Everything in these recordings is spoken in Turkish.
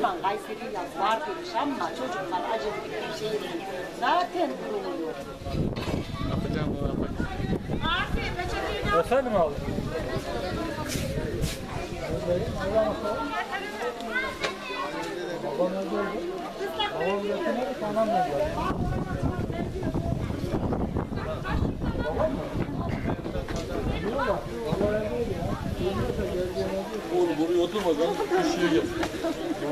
Osman Kayseri yaz var demiş ama çocuklar acıklı bir şey değil. Zaten duruluyor. Yapacağım bu yapacağım. Efendim abi. Babam oldu? Babam getirmedi, anam nerede? Babam mı? Yok da, baba evdeydi ya. Gelmezse geleceğine oturma ben kuşuya gel.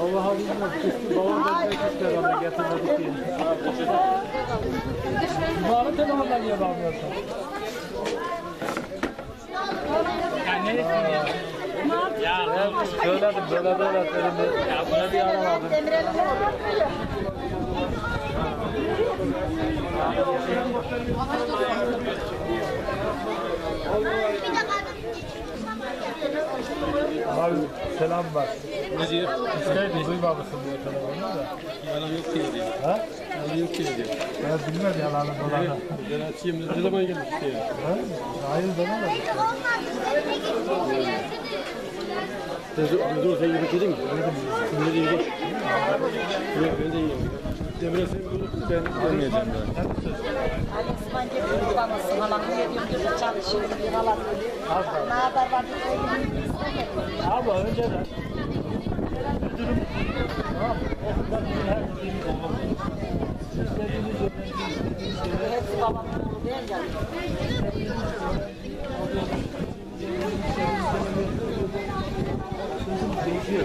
Vallahi bilmiyorum. Küstü, babam da bize küstü bana getirmedik diye. Bunların telefonla niye bağlıyorsun? Ya ben söyledim böyle böyle dedim. Ya buna bir aramadım. Abi selam var. Ne diyor? İsteydi duymamışsın diyor telefonu da. Yalan yok diyor diyor. Ha? Yalan yok diyor diyor. Ben bilmem yalanı dolanı. Ben açayım ne zaman gelmiş diyor. Ha? Hayır demedim. Dur, dur sen yemek yedin mi? Yedim. Ne diyeyim? Yok ben de yiyeyim. Demire sen ben yemeyeceğim daha. Ali Osman getirdi babası halam niye diyor diyor çalışıyor bir halam Ne haber var diyor. Abi önceden müdürüm tamam? Okuldan bir her dediğini olmalı. Siz dediğiniz öğrenciyi Hepsi babamın oğlu değil ya. değişiyor.